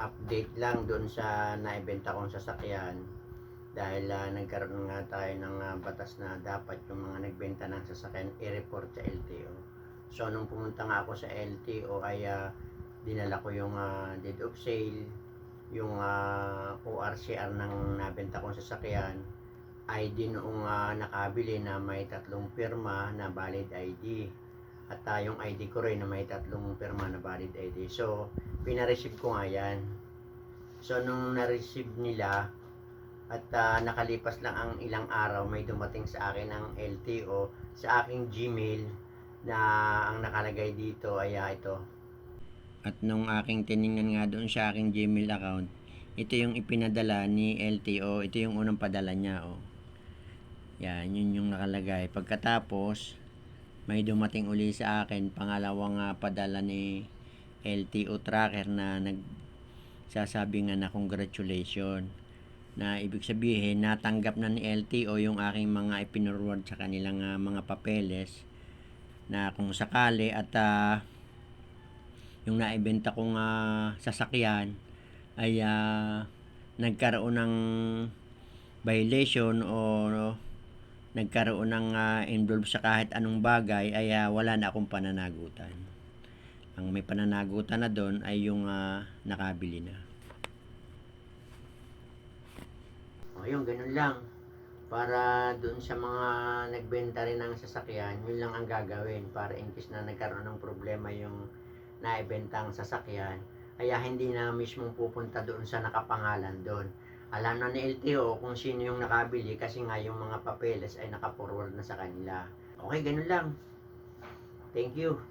update lang doon sa naibenta kong sasakyan dahil ah, nagkaroon nga tayo ng ah, batas na dapat yung mga nagbenta ng sasakyan i-report sa LTO. So nung pumunta nga ako sa LTO ay ah, dinala ko yung ah, deed of sale, yung ah, ORCR ng nabenta kong sasakyan, ID noong ah, nakabili na may tatlong pirma na valid ID. At yung ID ko rin na may tatlong pirma na valid ID. So, pinareceive ko nga yan. So, nung na-receive nila, at ah, nakalipas lang ang ilang araw, may dumating sa akin ng LTO sa aking Gmail na ang nakalagay dito ay ah, ito. At nung aking tiningnan nga doon sa aking Gmail account, ito yung ipinadala ni LTO. Ito yung unang padala niya, oh. Yan, yun yung nakalagay. Pagkatapos, may dumating uli sa akin, pangalawang ah, padala ni LTO tracker na nagsasabi nga na congratulation na ibig sabihin natanggap na ni LTO yung aking mga ipinurward sa kanilang ah, mga papeles na kung sakali at ah, yung naibenta kong ah, sasakyan ay ah, nagkaroon ng violation o nagkaroon ng ah, involved sa kahit anong bagay ay ah, wala na akong pananagutan. Ang may pananagutan na doon ay yung ah, nakabili na. O yun, ganun lang. Para doon sa mga nagbenta rin ng sasakyan, yun lang ang gagawin para in case na nagkaroon ng problema yung naibentang sasakyan, kaya hindi na mismo pupunta doon sa nakapangalan doon. Alam na ni LTO kung sino yung nakabili kasi nga yung mga papeles ay nakaforward na sa kanila. Okay, ganun lang. Thank you.